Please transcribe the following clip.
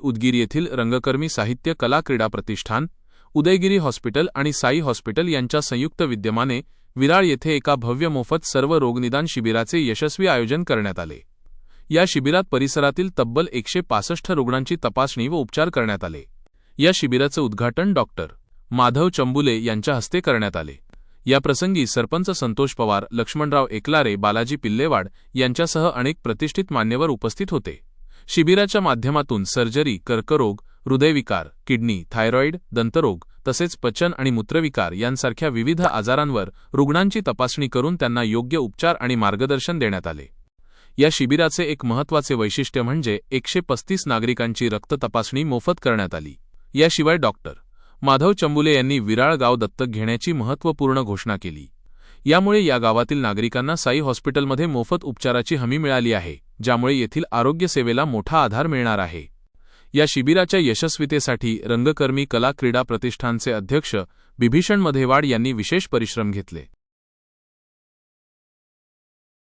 उदगीर येथील रंगकर्मी साहित्य कला क्रीडा प्रतिष्ठान उदयगिरी हॉस्पिटल आणि साई हॉस्पिटल यांच्या संयुक्त विद्यमाने विराळ येथे एका भव्य मोफत सर्व रोगनिदान शिबिराचे यशस्वी आयोजन करण्यात आले. या शिबिरात परिसरातील तब्बल एकशे पासष्ट रुग्णांची तपासणी व उपचार करण्यात आले. या शिबिराचं उद्घाटन डॉक्टर माधव चंबुले यांच्या हस्ते करण्यात आले. याप्रसंगी सरपंच संतोष पवार लक्ष्मणराव एकलारे बालाजी पिल्लेवाड यांच्यासह अनेक प्रतिष्ठित मान्यवर उपस्थित होते. शिबिराच्या माध्यमातून सर्जरी कर्करोग हृदयविकार किडनी थायरॉईड दंतरोग तसेच पचन आणि मूत्रविकार यांसारख्या विविध आजारांवर रुग्णांची तपासणी करून त्यांना योग्य उपचार आणि मार्गदर्शन देण्यात आले. या शिबिराचे एक महत्त्वाचे वैशिष्ट्य म्हणजे एकशे पस्तीस नागरिकांची रक्त तपासणी मोफत करण्यात आली. याशिवाय डॉक्टर माधव चंबुले यांनी विराळ गाव दत्तक घेण्याची महत्त्वपूर्ण घोषणा केली. यामुळे या गावातील नागरिकांना साई हॉस्पिटलमध्ये मोफत उपचाराची हमी मिळाली आहे ज्यामुळे येथील आरोग्य सेवेला मोठा आधार मिळणार आहे. या शिबिराच्या यशस्वीतेसाठी रंगकर्मी कला क्रीडा प्रतिष्ठानचे अध्यक्ष बिभीषण मधेवाड यांनी विशेष परिश्रम घेतले.